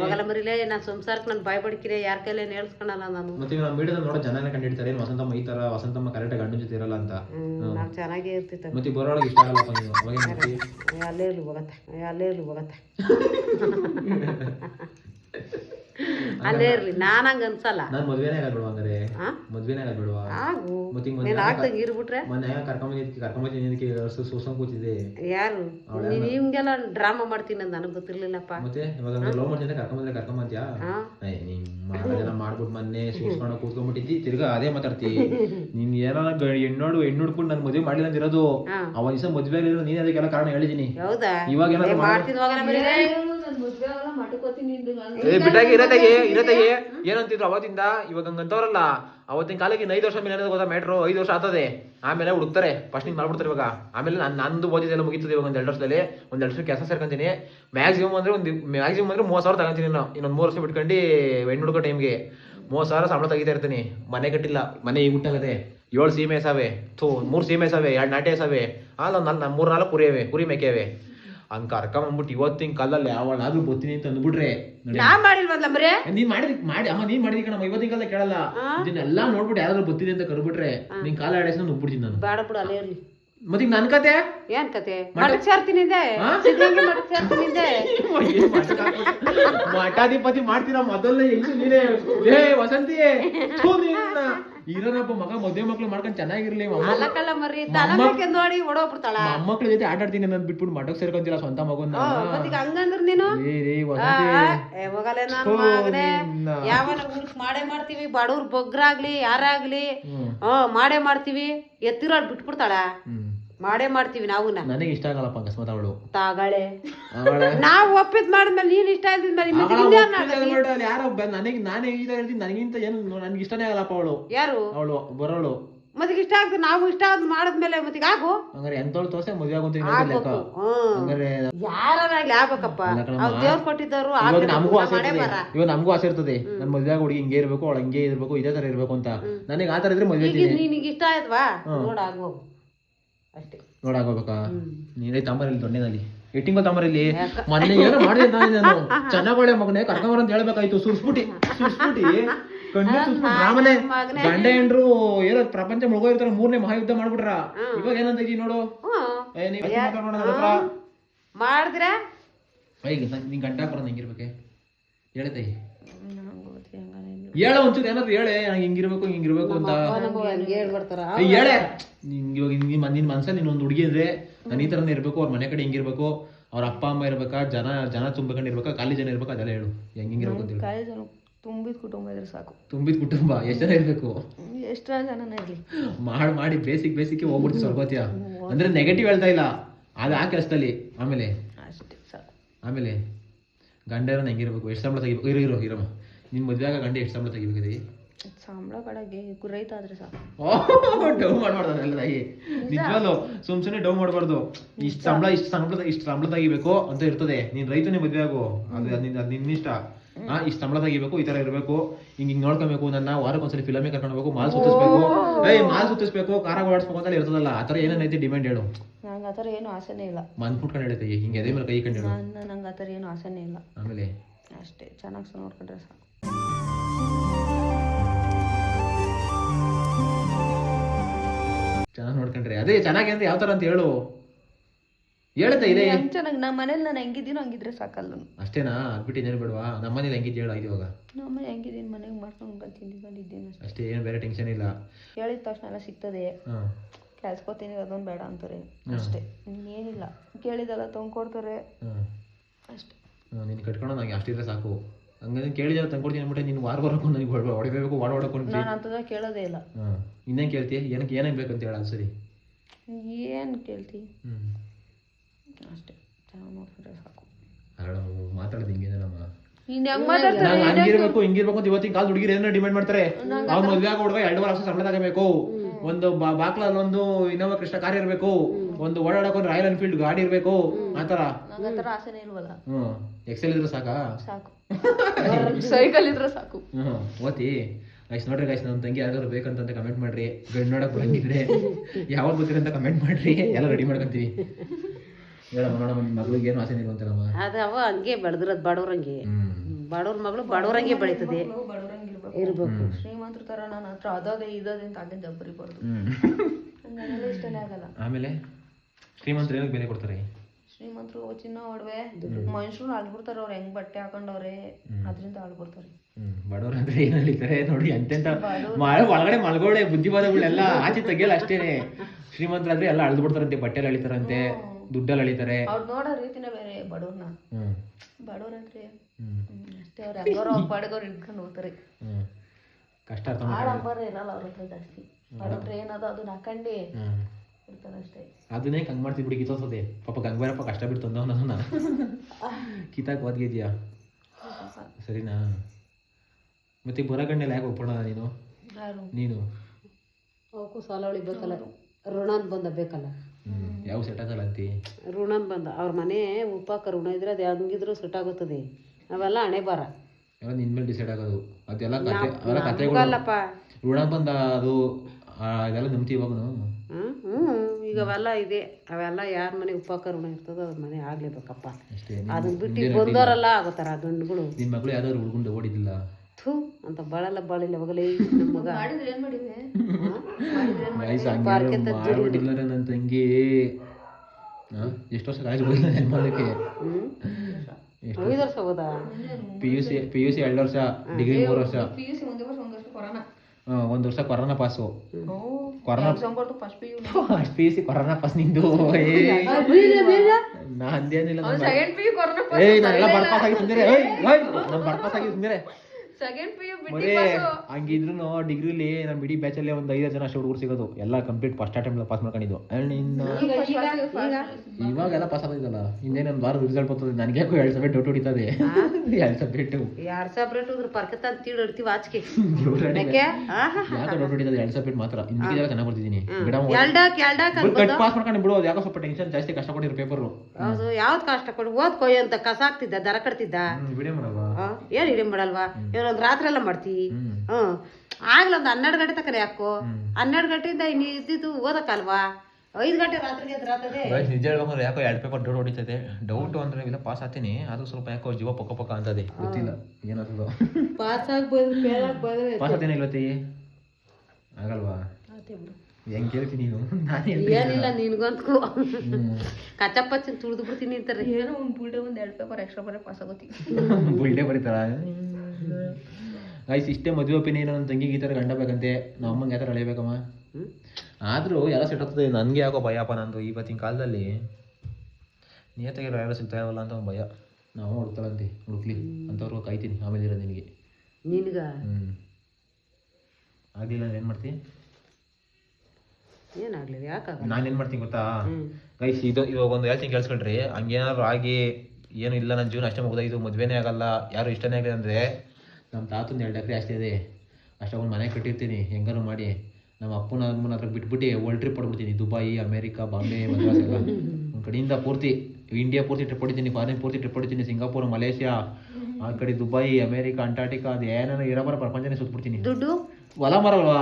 ಹೋಗಲ್ಲ ಮರಿಲೇ ನಾನ್ ಸಂಸಾರಕ್ಕೆ ನಾನು ಬಾಯ್ ಬಡ್ಕಿರೆ ಯಾರ ಕೈಲೇ ನೇಳ್ಸ್ಕೊಳಲ್ಲ ನಾನು.
ಮತ್ತೆ ನಮ್ಮ ಮೀಡಿಯಾದಲ್ಲಿ ನೋಡೋ ಜನ ಕಂಡಿಡ್ತಾರೆ ಏನು ವಸಂತಮ್ಮ ಈ ತರ ವಸಂತಮ್ಮ ಕರೆಕ್ಟ್ ಗಂಡು ಜೊತೆ ಇರಲ್ಲ ಅಂತ.
ನಾವು ನಾವ್ ಚೆನ್ನಾಗೇ ಇರ್ತಿತ್ತ.
ಮತ್ತೆ ಬರೋಳಗೆ ಇಷ್ಟ ಆಗಲ್ಲಪ್ಪ ಮಾಡ್ತಿ?
ಅಲ್ಲೇ ಇರ್ಲಿ ಹೋಗತ್ತ. ಅಲ್ಲೇ ಇರ್ಲಿ ಹೋಗತ್ತ. [LAUGHS] ಅಲ್ಲೇ ಇರ್ಲಿ ನಾನ್ ಹಂಗ ಅನ್ಸಲ್ಲ.
ನಾನ್ ಮದ್ವೆನೇ ಆಗಲ್ಬಿಡುವ ಹಂಗಾರೆ
ಆ?
ಮದ್ವೆನೇ ಆಗಲ್ಬಿಡುವ
ಆಗು.
ಮತ್ತೆ ಹಿಂಗ್
ನೀನ್ ಆಗ್ದಂಗ ಇರ್ಬಿಟ್ರೆ?
ಮೊನ್ನೆ ಕರ್ಕೊಂಬಂದಿದ್ದಕ್ಕೆ ಕರ್ಕೊಂಬಂದಿದ್ದಕ್ಕೆ ಸೂಸಂ ಕೂತಿದ್ದೆ.
ಯಾರು? ನಿಮ್ಗೆಲ್ಲ ಡ್ರಾಮಾ ಮಾಡ್ತೀನಿ ಅಂತ ನನಗೆ ಗೊತ್ತಿರ್ಲಿಲ್ಲಪ್ಪ.
ಮತ್ತೆ ಇವಾಗ ಲವ್ ಮಾಡ್ತೀನಿ ಕರ್ಕೊಂಬಂದ್ರೆ ಕರ್ಕೊಂಬಂತ್ಯಾ
ಹಾ
ನೀನ್ ಮಾಡೋದೆಲ್ಲ ಮಾಡ್ಬಿಟ್ಟು ಮೊನ್ನೆ ಸೋಸ್ಕೊಂಡು ಕೂತ್ಕೊಂಡ್ಬಿಟ್ಟಿದ್ದಿ ತಿರ್ಗಾ ಅದೇ ಮಾತಾಡ್ತಿ. [LAUGHS] ನೀನ್ ಏನಾರ ಗ- ಹೆಣ್ಣೋಡು ಹೆಣ್ಣು ಹುಡ್ಕೊಂಡು ನನ್ ಮದ್ವೆ ಮಾಡಿಲ್ಲ ಅಂತ ಇರೋದು
ಹಾ.
ಅವ ದಿವಸ ಮದ್ವೆ ಆಗಿರೋ ನೀನ್ ಅದಕ್ಕೆಲ್ಲ ಕಾರಣ ಹೇಳಿದೀನಿ.
ಹೌದಾ?
ಇವಾಗ ಏನಾದ್ರು
ಹೋಗಲ್ಲ ಬರೀ
ಏ ಬಿಟ್ಟಾಗಿ ಇರತ್ತಾಗೆ ಇರತ್ತಾಗೆ ಏನಂತಿದ್ರು ಅವತ್ತಿಂದ? ಇವಾಗ ಹಂಗಂತವ್ರಲ್ಲ ಅವತ್ತಿನ ಕಾಲಕ್ಕೆ ಇನ್ನು ಐದು ವರ್ಷ ಮೇಲೆ ಗೊತ್ತಾ ಮ್ಯಾಟ್ರು ಐದು ವರ್ಷ ಆತದೆ ಆಮೇಲೆ ಹುಡುಕ್ತಾರೆ. ಫಸ್ಟ್ ನಿಂಗೆ ಮಾಡ್ಬಿಡ್ತಾರೆ ಇವಾಗ. ಆಮೇಲೆ ನಾನು ನಂದು ಓದಿದೆಲ್ಲ ಮುಗಿತದೆ ಇವಾಗ ಒಂದು ಎರಡು ವರ್ಷದಲ್ಲಿ. ಒಂದು ಎರಡು ವರ್ಷ ಕೆಲಸ ಸೇರ್ಕೊಂತೀನಿ. ಮ್ಯಾಕ್ಸಿಮಮ್ ಅಂದ್ರೆ ಒಂದು ಮ್ಯಾಕ್ಸಿಮಮ್ ಅಂದ್ರೆ ಮೂವತ್ತು ಸಾವಿರ ತಗೊಂತೀನಿ ನಾನು ಇನ್ನೊಂದು ಮೂರು ವರ್ಷ ಬಿಟ್ಕೊಂಡು ಹೆಣ್ಣು ಹುಡುಕೋ ಟೈಮ್ಗೆ ಮೂವತ್ತು ಸಾವಿರ ಸಂಬಳ ತೆಗಿತಾ ಇರ್ತೀನಿ. ಮನೆ ಕಟ್ಟಿಲ್ಲ. ಮನೆ ಈಗ ಹುಟ್ಟಾಗದೆ. ಏಳು ಸೀಮೆ ಸಾವೆ. ಥೂ ಮೂರು ಸೀಮೆ ಸಾವೆ. ಎರಡು ನಾಟೆ ಸಾವೆ. ಅಲ್ಲ ಒಂದು ಮೂರು ನಾಲ್ಕು ಕುರಿಯವೆ ಕುರಿ ಮೇಕೆವೆ ಹಂಗೆ ಕರ್ಕೊಂಬಂದ್ಬಿಟ್ಟು ಇವತ್ತಿನ ಕಾಲದಲ್ಲಿ ಆದ್ರೂ ಬರ್ತೀನಿ ಅಂತ ಅಂದ್ಬಿಟ್ರೆ ನೋಡಿ.
ನಾ ಮಾಡಿಲ್ವಲ್ಲ ಬರೀ
ನೀನ್ ಮಾಡಿದ್ ಮಾಡಿ ಅಮ್ಮ ನೀನ್ ಮಾಡಿದಿ ಕಣಮ್ಮ ಇವತ್ತಿನ ಕಾಲ ಕೇಳಲ್ಲ. ಇದನ್ನೆಲ್ಲ ನೋಡ್ಬಿಟ್ಟು ಯಾರಾದ್ರೂ ಬರ್ತೀನಿ ಅಂತ ಕರ್ಬಿಟ್ರೆ ನಿನ್ ಕಾಲ ಆಡಿಸ್ ನುಗ್ಬಿಡ್ತೀನಿ ನಾನು.
ಬೇಡ ಬಿಡು ಅಲ್ಲೇ ಇರ್ಲಿ.
ಮತ್ತೆ ನನ್ ಕತೆ?
ಏನ್ ಕತೆ? ಮಠಕ್ ಸೇರ್ತೀನಿ
ಮಠಾಧಿಪತಿ ಮಾಡ್ತೀರಾ ಮೊದಲನೇ ಹೆಂಗ್ ನೀನೇ? ಏ ವಸಂತಿ ಇರೋನಪ್ಪ ಮಗ ಮದುವೆ ಮಕ್ಳು ಮಾಡ್ಕೊಂಡ್ ಚೆನ್ನಾಗಿರ್ಲಿ
ಮರಿ ಮರ್ರಿ ತಲೆ ನೋಡಿ ಓಡೋಗ್ಬಿಡ್ತಾಳ.
ಮಕ್ಕಳ ಜೊತೆ ಆಟ ಆಡ್ತೀನಿ ನಾನು ಬಿಟ್ಬಿಟ್ಟು ಮಠಕ್ ಸೇರ್ಕೊಂತಿಲ್ಲ ಸ್ವಂತ ಮಗು
ಮತ್ತೀಗ ಹಂಗಂದ್ರ ನೀನು?
ಏ
ಹೋಗಲ್ಲ ನನ್ನ ಮಗನೇ. ಯಾವನ ಹುಡುಕ್ ಮಾಡೇ ಮಾಡ್ತೀವಿ? ಬಡವ್ರ ಬೊಗ್ರಾಗ್ಲಿ ಯಾರಾಗ್ಲಿ?
ಹ್ಮ್.
ಹ್ಮ್ ಮಾಡೇ ಮಾಡ್ತೀವಿ. ಎತ್ತಿರೋಳ್ ಬಿಟ್ಬಿಡ್ತಾಳ.
ಹ್ಮ್.
ಮಾಡೇ ಮಾಡ್ತೀವಿ ನಾವು
ನನಗೆ ಇಷ್ಟ ಆಗಲ್ಲಪ್ಪ ಅಕಸ್ಮಾತ್ ಅವಳು.
ತಾಗಳೆ. ನಾವು ಒಪ್ಪಿದ್ ಮಾಡಿದ್ಮೇಲೆ ನೀನ್ ಇಷ್ಟ ಇಲ್ದಿದ್ಮೇಲೆ?
ಯಾರೋ ನನಗೆ ನಾನೇ ಈಗ ಹೇಳ್ತೀನಿ ನನಗಿಂತ ಏನು ನನ್ಗೆ ಇಷ್ಟನೇ ಆಗಲ್ಲಪ್ಪ ಅವಳು.
ಯಾರು?
ಅವಳು ಬರೋಳು.
ಮತ್ತೆ ಇಷ್ಟ ಆಗ್ತದೆ ನಾವು ಇಷ್ಟ ಆದ್ ಮಾಡಿದ್ಮೇಲೆ ಮತ್ತೆ ಆಗು.
ಹಂಗಾರೆ ಎಂತವಳು ತೋರ್ಸೆ ಮದುವೆ
ಹ್ಮ್.
ಹಂಗಾರೆ
ಯಾರಾಗ್ಲಿ ಆಗ್ಬೇಕಪ್ಪ. ಅವ್ರು ದೇವ್ರು ಕೊಟ್ಟಿದ್ದವ್ರು
ನಮಗೂ ಆಸೆ ಇವಾಗ ನಮಗೂ ಆಸೆ ಇರ್ತದೆ. ನನ್ ಮದುವೆ ಹುಡುಗಿ ಹಿಂಗೆ ಇರ್ಬೇಕು ಅವಳು ಹಂಗೆ ಇರ್ಬೇಕು ಇದೇ ತರ ಇರ್ಬೇಕು ಅಂತ. ನನಗೆ ಆ ತರ ಇದ್ರೆ ಮದುವೆ
ನಿನಗೆ ಇಷ್ಟ ಆಯ್ತವಾ? ನೋಡ ಆಗೋಗು ಅಷ್ಟೇ.
ಹೋಗಬೇಕಾ? ನೀನೇ ತಾಂಬರಲ್ಲಿ ದೊಣ್ಣೆನಲ್ಲಿ ಇಟ್ಟಿಂಗ ತಾಂಬರಲ್ಲಿ. ಮೊನ್ನೆ ಏನೋ ಮಾಡಿದೆ ನಾನು. ಚೆನ್ನಾಗಳೆ ಮಗನೇ ಕರ್ಕೊಂಬರ ಅಂತ ಹೇಳ್ಬೇಕಾಯ್ತು. ಸುರ್ಸ್ಬಿಟ್ಟಿ ಸುರ್ಸ್ಬಿಟ್ಟಿ.
ಮಗನೇ.
ಗಂಡ ಹೆಂಡ್ರು ಏನೋ ಪ್ರಪಂಚ ಮುಳುಗೋಗಿರ್ತಾರ ಮೂರನೇ ಮಹಾಯುದ್ಧ ಮಾಡ್ಬಿಟ್ರ. ಇವಾಗ ಏನಂತ ಇದೀನಿ ನೋಡು?
ಮಾಡಿದ್ರ?
ಈಗ ನೀನ್ ಗಂಟ ಹಾಕೋಣ ಹೆಂಗಿರ್ಬೇಕೆ. ಹೇಳ್ತೈ ಹೇಳ ಒಂಚೂರು ಏನಾದ್ರು ಹೇಳೆ ನಂಗೆ ಹಿಂಗಿರ್ಬೇಕು ಹಿಂಗಿರ್ಬೇಕು ಅಂತ. ಹೇಳೆ. ನಿಂಗೆ ಇವಾಗ ನಿನ್ ನಿನ್ ಮನ್ಸ ನೀನ್ ಒಂದು ಹುಡುಗಿ ಇದ್ರೆ ನಾನು ಈ ತರನೇ ಇರ್ಬೇಕು ಅವ್ರ ಮನೆ ಕಡೆ ಹಿಂಗಿರ್ಬೇಕು ಅವ್ರ ಅಪ್ಪ ಅಮ್ಮ ಇರ್ಬೇಕಾ ಜನ ಜನ ತುಂಬಿಕೊಂಡಿರ್ಬೇಕಾ ಖಾಲಿ ಜನ ಇರ್ಬೇಕಾ ಅದೆಲ್ಲ ಹೇಳು. ಹೆಂಗ್ ಹಿಂಗಿರ್ಬೇಕು ಅಂತ ಹೇಳು.
ಕಾಲೇಜ್ ತುಂಬಿದ ಕುಟುಂಬ ಇದ್ರೆ ಸಾಕು.
ತುಂಬಿದ ಕುಟುಂಬ ಎಷ್ಟು ಜನ ಇರ್ಬೇಕು?
ಎಷ್ಟು ಜನನೇ ಇರಲಿ.
ಮಾಡಿ ಮಾಡಿ ಬೇಸಿಕ್ ಬೇಸಿಕ್ ಹೋಗ್ಬಿಡ್ತೀವಿ ಸ್ವಲ್ಪತ್ಯ ಅಂದ್ರೆ ನೆಗೆಟಿವ್ ಹೇಳ್ತಾ ಇಲ್ಲ. ಅದು ಆ ಕೆಲಸದಲ್ಲಿ ಆಮೇಲೆ?
ಅಷ್ಟೇ ಸಾಕು.
ಆಮೇಲೆ? ಗಂಡರನ್ನ ಹೆಂಗಿರ್ಬೇಕು? ಎಷ್ಟು ಸಂಬಳ ತೆಗಿಬೇಕು? ಇರೋ ಇರೋ ಇರಮ್ಮ. ನಿನ್ ಮದ್ವೆ ಆಗ ಗಂಡ ಎಷ್ಟು ಸಂಬಳ ತೆಗಿಬೇಕಿದೆ?
ಸಂಬಳ ಕಡೆಗೆ ರೈತ ಆದ್ರೆ ಸಾಕು
ಡೌ ಮಾಡ್ಬಾರ್ದು ತಾಯಿ. ನಿಜವಾಗ್ಲು ಸುಮ್ ಸುಮ್ಮನೆ ಡೌ ಮಾಡಬಾರ್ದು. ಇಷ್ಟು ಸಂಬಳ ಇಷ್ಟು ಸಂಬಳ ಇಷ್ಟು ಸಂಬಳ ತೆಗಿಬೇಕು ಅಂತ ಇರ್ತದೆ. ನೀನ್ ರೈತನೇ ಮದ್ವೆ ಆಗು. ಅದು ನಿನ್ನ ನಿನ್ ನಿನ್ ಇಷ್ಟ. ಹಾ ಇಷ್ಟು ಸಂಬಳ ತೆಗಿಬೇಕು ಈ ತರ ಇರಬೇಕು. ಹಿಂಗ್ ಹಿಂಗ್ ನೋಡ್ಕೊಬೇಕು ನನ್ನ ವಾರಕ್ಕೆ ಒಂದ್ಸಲಿ ಫಿಲಮೇ ಕರ್ಕೊಂಡು ಹೋಗ್ಬೇಕು ಮಾಲ್ ಸುತ್ತಿಸ್ಬೇಕು. ಏಯ್ ಮಾಲ್ ಸುತ್ತಿಸ್ಬೇಕು ಕಾರ ಓಡಿಸ್ಬೇಕು ಅಂತ ಇರ್ತದಲ್ಲ ಆತರ ಥರ ಏನೇನೈತಿ ಡಿಮ್ಯಾಂಡ್ ಹೇಳು.
ನಂಗೆ ಆತರ ಥರ ಏನು ಆಸೆನೇ ಇಲ್ಲ.
ಮನ್ ಕುಟ್ಕೊಂಡು ಹೇಳುತ್ತೆ ಹಿಂಗೆ ಅದೇ ಮೇಲೆ ಕೈ ಕಂಡು
ನಂಗೆ ಆ ಥರ ಏನು ಆಸೆನೇ ಇಲ್ಲ.
ಆಮೇಲೆ?
ಅಷ್ಟೇ ಚೆನ್ನಾಗಿ ನೋಡ್ಕೊಂಡ್ರೆ ಸಾಕು.
ಚೆನ್ನಾಗಿ ನೋಡ್ಕೊಂಡ್ರೆ. ಅದೇ ಚೆನ್ನಾಗಿ ಅಂದ್ರೆ ಯಾವ ತರ ಅಂತ ಹೇಳು. ಹೇಳ್ತಾ ಇದೆ.
ಚೆನ್ನಾಗಿ ನಮ್ಮ ಮನೇಲಿ ನಾನು ಹೆಂಗಿದ್ದೀನೋ ಹಂಗಿದ್ರೆ ಸಾಕಲ್ಲ.
ಅಷ್ಟೇನಾ? ಅದ್ಬಿಟ್ಟು ಇನ್ನೇನು ನಮ್ಮ ಮನೇಲಿ ಹೆಂಗಿದ್ದು ಹೇಳ ಇವಾಗ.
ನಮ್ಮ ಹೆಂಗಿದ್ದೀನಿ ಮನೆಗೆ ಮಾಡ್ಕೊಂಡು ಉಣ್ಕೊಂಡು ತಿಂದ್ಕೊಂಡಿದ್ದೀನಿ ಅಷ್ಟೇ.
ಏನು ಬೇರೆ ಟೆನ್ಷನ್ ಇಲ್ಲ.
ಹೇಳಿದ ತಕ್ಷಣ ಎಲ್ಲ ಸಿಗ್ತದೆ. ಕೆಲ್ಸ್ಕೊತೀನಿ ಅದೊಂದು ಬೇಡ ಅಂತಾರೆ. ಅಷ್ಟೇ. ಇನ್ನೇನಿಲ್ಲ ಕೇಳಿದೆಲ್ಲ
ತಂದ್ಕೊಡ್ತಾರೆ.
ಅಷ್ಟೇ.
ನೀನು ಕಟ್ಕೊಂಡು ನನಗೆ ಅಷ್ಟಿದ್ರೆ ಸಾಕು. ಹಂಗಂದ್ರೆ ಕೇಳಿದ್ರೆ ತಂದ್ಕೊಡ್ತೀನಿ ಅಂದ್ಬಿಟ್ಟು ನೀನು ವಾರ ಬರೋಕು ನನಗೆ ಹೊಡಿಬೇಕು ವಾಡ ಹೊಡ್ಕೊಂಡು
ನಾನು ಅಂಥದ ಕೇಳೋದೇ ಇಲ್ಲ.
ಇನ್ನೇನು ಕೇಳ್ತೀಯ ಏನಕ್ಕೆ ಏನೇನು ಅಂತ ಹೇಳ ಸರಿ
ಏನು ಕೇಳ್ತಿ? ಅಷ್ಟೇ. ಚೆನ್ನಾಗಿ ಸಾಕು.
ಅಲ್ಲ ಮಾತಾಡೋದು ಹಿಂಗೆ ನಮ್ಮ ಹಂಗಿರ್ಬೇಕು ಹಿಂಗಿರ್ಬೇಕು ಅಂತ ಇವತ್ತಿನ ಕಾಲ ಹುಡುಗಿರು ಏನೋ ಡಿಮ್ಯಾಂಡ್ ಮಾಡ್ತಾರೆ? ಅವ್ನು ಮದ್ವೆ ಆಗೋ ಹುಡುಗ ಎರಡು ವರ್ಷ ಸಂಬಳ ತಗೋಬೇಕು. ಒಂದು ಬಾಕ್ಲಲ್ಲಿ ಒಂದು ಇನ್ನೋವಾ ಕೃಷ್ಣ ಕಾರ್ ಇರಬೇಕು. ಒಂದು ಓಡಾಡಕ್ ಒಂದು ರಾಯಲ್ ಎನ್ಫೀಲ್ಡ್ ಗಾಡಿ ಇರಬೇಕು. ಆತರ ಎಕ್ಸೆಲ್ ಇದ್ರೆ ಸಾಕಾ?
ಸಾಕು. [LAUGHS] ಸೈಕಲ್ ಇದ್ರೆ ಸಾಕು.
ಹ್ಮ್. ಓತಿ. ಗೈಸ್ ನೋಡ್ರಿ ಗೈಸ್ ನನ್ನ ತಂಗಿ ಯಾರಾದ್ರು ಬೇಕಂತ ಕಮೆಂಟ್ ಮಾಡ್ರಿ. ಗಂಡ್ ನೋಡಕ್ ಬರಂಗಿದ್ರೆ ಯಾವಾಗ ಬೇಕ್ರಿ ಅಂತ ಕಮೆಂಟ್ ಮಾಡ್ರಿ. ಎಲ್ಲ ರೆಡಿ ಮಾಡ್ಕೊಂತೀವಿ. ಹೇಳಮ್ಮ ನೋಡಮ್ಮ ಮಗಳಿಗೆ ಏನು ಆಸೆ ನೀವು ಅಂತಾರಮ್ಮ
ಅದು ಅವ ಹಂಗೆ ಬೆಳೆದಿರೋದು ಬಡವ್ರಂಗೆ ಬಡವ್ರ ಮಗಳು ಬಡವ್ರಂಗೆ ಬೆಳೀತದೆ. ಇರ್ಬೇಕು.
ಶ್ರೀಮಂತರ ಥರ ನಾನು ಹತ್ರ ಅದಾದೆ ಇದಾದೆ ಅಂತ ಹಾಗೆ ಇಷ್ಟನೇ ಆಗಲ್ಲ.
ಆಮೇಲೆ ಶ್ರೀಮಂತರು ಏನಕ್ಕೆ ಬೆಲೆ ಕೊಡ್ತಾರೆ?
ಶ್ರೀಮಂತರು ಚಿನ್ನ ಒಡವೆ ಮನುಷ್ಯರು ಅಳ್ಬಿಡ್ತಾರೆ ಅವ್ರು ಹೆಂಗ್ ಬಟ್ಟೆ ಹಾಕೊಂಡವ್ರೆ? ಅದ್ರಿಂದ ಅಳ್ಬಿಡ್ತಾರೆ
ಬಡವ್ರ ಬಡವ್ರು ಅಂದ್ರೆ ಏನ್ ಹೇಳಿತಾರೆ ನೋಡಿ ಎಂತೆಂತ ಒಳಗಡೆ ಮಲ್ಗೋಳೆ ಬುದ್ಧಿವಾದಗಳೆಲ್ಲ ಆಚೆ ತೆಗಿಯಲ್ಲ ಅಷ್ಟೇನೆ. ಶ್ರೀಮಂತರಾದ್ರೆ ಎಲ್ಲ ಅಳ್ದು ಬಿಡ್ತಾರಂತೆ ಬಟ್ಟೆಲ್ಲ ಅಳಿತಾರಂತೆ ದುಡ್ಡಲ್ಲಿ ಅಳಿತಾರೆ.
ಅವ್ರು ನೋಡೋ ರೀತಿನೇ ಬೇರೆ ಬಡವ್ರನ್ನ ಬಡವ್ರ
ಹ್ಮ್,
ಅಷ್ಟೇ ಅವ್ರ ಹೆಂಗಾರ ಅವ್ರ ಪಾಡಿಗೆ ಇಟ್ಕೊಂಡು ಹೋಗ್ತಾರೆ.
ಕಷ್ಟ ಏನಲ್ಲ
ಆಡಂಬರ ಇರಲ್ಲ ಅವ್ರ ಹತ್ರ ಜಾಸ್ತಿ. ಅವ್ರ ಹತ್ರ ಏನದ ಅದನ್ನ ಹಾಕಂಡು.
ಅದನ್ನೇ ಹಂಗ್ ಮಾಡ್ತಿದ್ ಬಿಡಿ ಕಿತ್ತೋಸೋದೆ ಪಾಪ ಗಂಗಬಾರಪ್ಪ ಕಷ್ಟ ಬಿಟ್ಟು ತಂದವನ ಕಿತ್ತಾಕ್ [LAUGHS] ಓದ್ಗಿದ್ಯಾ ಸರಿನಾ? ಮತ್ತೆ ಬರಗಣ್ಣೆಲ್ಲ ಯಾಕೆ ಒಪ್ಪೋಣ ನೀನು? ನೀನು?
ಅವಕ್ಕೂ ಸಾಲ ಬೇಕಲ್ಲ. ಋಣನ್ ಬಂದ ಬೇಕಲ್ಲ.
ಹ್ಮ್ ಯಾವ ಸೆಟ್ ಆಗಲ್ಲ ಅಂತಿ?
ಋಣನ್ ಬಂದ. ಅವ್ರ ಮನೆ ಉಪ್ಪಾಕ ಋಣ ಇದ್ರೆ ಅದು ಹೆಂಗಿದ್ರು ಸೆಟ್ ಆಗುತ್ತದೆ. ಅವೆಲ್ಲ ಹಣೆ ಬಾರ
ಎಲ್ಲ ನಿನ್ ಡಿಸೈಡ್ ಆಗೋದು. ಅದೆಲ್ಲ ಕತೆ ಋಣ ಬಂದ ಅದು ಆ, ಇದೆಲ್ಲ ನಂಬ್ತಿ ಇವಾಗ
ಈಗ ಅವೆಲ್ಲ ಇದೆ. ಅವೆಲ್ಲ ಯಾರ ಮನೆ ಉಪಕರಣ ಇರ್ತದೋ ಅವ್ರ ಮನೆ ಆಗ್ಲೇಬೇಕಪ್ಪ. ಅದನ್ನ ಬಿಟ್ಟು ಬಂದವರೆಲ್ಲ ಆಗೋತಾರ ಆ ಗಂಡುಗಳು.
ನಿಮ್ಮ ಮಗಳು ಯಾವ್ದಾದ್ರು ಉಳ್ಕೊಂಡು ಓಡಿದಿಲ್ಲ
ಥೂ ಅಂತ ಬಾಳಲ್ಲ ಬಾಳಿಲ್ಲ ಹೋಗಲೇ ನಮ್ಮ ಮಗ. [LAUGHS]
ಮಾಡಿದ್ರೆ ಏನ್ ಮಾಡಿವೆ
ಗೈಸ್ ಮಾಡ್ಬಿಟ್ಟಿಲ್ಲ ನನ್ನ ತಂಗಿ ಎಷ್ಟು ವರ್ಷ ಕಾಲೇಜ್ ಹೋಗಿಲ್ಲ ಎಷ್ಟು
ಐದು ವರ್ಷ? ಹೋದ?
P U C P U C ಎರಡು ವರ್ಷ ಡಿಗ್ರಿ ಮೂರು ವರ್ಷ.
ಪಿ ಯು ಸಿ ಒಂದೇ ವರ್ಷ ಒಂದಷ್ಟು ವರ್ಷ ಕೊರೋನಾ.
ಒಂದ್ ವರ್ಷ corona pass corona
first P U
P U C corona pass ನಿಂದು. ನಾ ಅಂದೇನಿಲ್ಲ ಏಯ್ ನಾನೆಲ್ಲ ಬರ್ಪಾಸ್ ಆಗಿ ಏಯ್ ನಾನು ಬರ್ಪಾಸ್ ಆಗಿ ಸುಂದಿರೆ
ಸೆಕೆಂಡ್ ಪಿ ಯು
ಮರೇ ಹಂಗಿದ್ರು ಡಿಗ್ರಿಲಿ ನಮ್ಮ ಇಡೀ ಬ್ಯಾಚಲ್ಲಿ ಒಂದು ಐದು ಜನ ಅಷ್ಟು ಹುಡುಗರು ಸಿಗೋದು ಎಲ್ಲ ಕಂಪ್ಲೀಟ್ ಫಸ್ಟ್ ಅಟೆಂಪ್ಟ್ ಪಾಸ್ ಮಾಡ್ಕೊಂಡಿದ್ದು. ಅಂಡ್ ಇನ್ನು ಇವಾಗೆಲ್ಲ ಪಾಸ್ ಆಗೋದಿಲ್ಲ ಇನ್ನೇನು ಒಂದು ವಾರದ ರಿಸಲ್ಟ್ ಬರ್ತದೆ. ನನಗೆ ಯಾಕೋ ಎರಡು ಸಬ್ಜೆಕ್ಟ್ ಡೌಟ್ ಹೊಡಿತದೆ. [LAUGHS] ಎರಡು ಸಬ್ಜೆಕ್ಟ್. [LAUGHS]
ಎರಡ್ ಸಪ್ರೇಟ್ ಹೋದ್ರೆ ಪರ್ಕತ್ತ ತೀಡ್ ಹೊಡ್ತೀವಿ ಆಚೆಗೆ. ಯಾಕೆ.
ಯಾಕೋ ಡೌಟ್ ಹೊಡಿತದೆ ಎರಡು ಸಬ್ಜೆಕ್ಟ್ ಮಾತ್ರ. ಇನ್ಮಿಕ್ಕಿದಾಗ ಚೆನ್ನಾಗಿ ಬರ್ತಿದ್ದೀನಿ ಬಿಡ
ಎಲ್ಡಾಕ್ ಎಲ್ಡಾಕ್
ಕಟ್ ಪಾಸ್ ಮಾಡ್ಕೊಂಡು ಬಿಡೋದು ಯಾಕೋ ಸ್ವಲ್ಪ ಟೆನ್ಷನ್ ಜಾಸ್ತಿ ಕಷ್ಟಪಟ್ಟಿರೋ ಪೇಪರು
ಹೌದು ಯಾವ್ದು ಕಷ್ಟ ಕೊಡು ಓದ್ಕೊಯ್ ಅಂತ ಕಸ ಹಾಕ್ತಿದ್ದ ದರ ಕಟ್ತಿದ್ದ?
ವಿಡಿಯೋ ಮಾಡಲ್ವಾ?
ಏನ್ ಹಿಡಿ ಮಾಡಲ್ವಾ? ಇವನೊಂದು ರಾತ್ರಿ ಎಲ್ಲ ಮಾಡ್ತೀವಿ
ಹ್ಮ್.
ಹ್ಮ್. ಆಗ್ಲ ಒಂದು ಹನ್ನೆರಡು ಗಂಟೆ ತಕರೆ ಯಾಕೋ? ಹನ್ನೆರಡು ಗಂಟೆಯಿಂದ ಇನ್ನು ಇದ್ದಿದ್ದು ಓದಕ್ಕಲ್ವಾ? ಐದು ಗಂಟೆ ರಾತ್ರಿಗೆ ಎದ್ದು ರಾತ್ರಿ
ಗೈಸ್ ನಿಜ ಹೇಳ್ಬೇಕಂದ್ರೆ ಯಾಕೋ ಎರಡು ಪೇಪರ್ ಡೌಟ್ ಹೊಡಿತೈತೆ. ಡೌಟ್ ಅಂದ್ರೆ ಇಲ್ಲ ಪಾಸ್ ಆಗ್ತೀನಿ. ಅದು ಸ್ವಲ್ಪ ಯಾಕೋ ಜೀವ ಪಕ್ಕ ಪಕ್ಕ ಅಂತದೆ. ಗೊತ್ತಿಲ್ಲ. ಏನಾಗ್ತದೋ
ಪಾಸ್ ಆಗ್ಬೋದು ಫೇಲ್ ಆಗ್ಬೋದು
ಪಾಸ್ ಆಗ್ತೀನಿ ಇವತ್ತಿ. ಆಗಲ್ವಾ? ಹೆಂಗ್ ಕೇಳ್ತೀನಿ ನೀನು? ನಾನು
ಏನಿಲ್ಲ ನಿನ್ಗಂತೂ. ಕಚ್ಚಪ್ಪಚ್ಚನ್ ತುಳಿದು ಬಿಡ್ತೀನಿ ಅಂತಾರೆ.
ಏನೋ ಒಂದು ಬುಲ್ಡೆ ಒಂದು ಎರಡು ಪೇಪರ್ ಎಕ್ಸ್ಟ್ರಾ ಬರೀ ಪಾಸ್ ಆಗೋತಿ. [LAUGHS]
ಬುಲ್ಡೆ ಬರೀತಾರ? ಗೈಸ್ ಇಷ್ಟೇ ಮದುವೆ ಒಪಿನಿಯನ್ ನನ್ನ ತಂಗಿಗೆ ಈ ಥರ ಗಂಡ ಬೇಕಂತೆ. ನಮ್ಮ ಅಮ್ಮಂಗೆ ಯಾವ ಥರ ಅಳಿಬೇಕಮ್ಮ? ಆದರೂ ಎಲ್ಲ ಸೆಟ್ ಆಗ್ತದೆ. ನನಗೆ ಯಾಕೋ ಭಯಪ್ಪ ನಂದು ಇವತ್ತಿನ ಕಾಲದಲ್ಲಿ. ನಿಯತ್ತಾಗಿ ಯಾರು ಸಿಗ್ತಾ ಇರಲ್ಲ ಅಂತ ಒಂದು ಭಯ. ನಾವು ಹುಡ್ತಾಳಂತೆ ಹುಡುಕ್ಲಿ. ಅಂತವ್ರು ಕಾಯ್ತೀನಿ ಆಮೇಲೆ ಇರೋದು ನಿನಗೆ.
ನಿನ್ಗ?
ಹ್ಞೂ ಆಗಲಿಲ್ಲ ಏನು ಮಾಡ್ತೀನಿ ನಾನು ಏನು ಮಾಡ್ತೀನಿ ಗೊತ್ತಾ? ಗೈಸ್ ಇದು ಇವಾಗ ಒಂದು ಹೇಳ್ತೀನಿ ಕೇಳಿಸ್ಕೊಳ್ರಿ ಹಂಗೇನಾದ್ರು ಆಗಿ ಏನು ಇಲ್ಲ ನನ್ನ ಜೀವನ ಅಷ್ಟೇ ಮುಗ್ದ ಇದು ಮದುವೆನೇ ಆಗಲ್ಲ ಯಾರು ಇಷ್ಟನೇ ಆಗಲಿ ಅಂದರೆ ನಮ್ಮ ತಾತನ ಎರಡು ಎಕರೆ ಅಷ್ಟೇ ಇದೆ. ಅಷ್ಟೇ ಒಂದು ಮನೆ ಕಟ್ಟಿರ್ತೀನಿ. ಹೆಂಗಾರು ಮಾಡಿ. ನಮ್ಮ ಅಪ್ಪನ ಅಮ್ಮನ ಹತ್ರ ಬಿಟ್ಬಿಟ್ಟು ವರ್ಲ್ಡ್ ಟ್ರಿಪ್ ಹೊಡ್ಬಿಡ್ತೀನಿ. ದುಬೈ ಅಮೇರಿಕಾ ಬಾಂಬೆ ಮದ್ರಾಸ್ ಎಲ್ಲ. ಒಂದು ಕಡೆಯಿಂದ ಪೂರ್ತಿ ಇಂಡಿಯಾ ಪೂರ್ತಿ ಟ್ರಿಪ್ ಹೊಡಿತೀನಿ. ಫಾರಿನ್ ಪೂರ್ತಿ ಟ್ರಿಪ್ ಹೊಡಿತೀನಿ. ಸಿಂಗಾಪುರ್ ಮಲೇಷ್ಯಾ ಆ ಕಡೆ ದುಬೈ ಅಮೇರಿಕಾ ಅಂಟಾರ್ಟಿಕಾ ಅದು ಏನೇನೋ ಇರೋ ಬರೋ ಪ್ರಪಂಚನೇ ಸುತ್ಬಿಡ್ತೀನಿ.
ದುಡ್ಡು?
ಹೊಲ ಮರಲ್ವಾ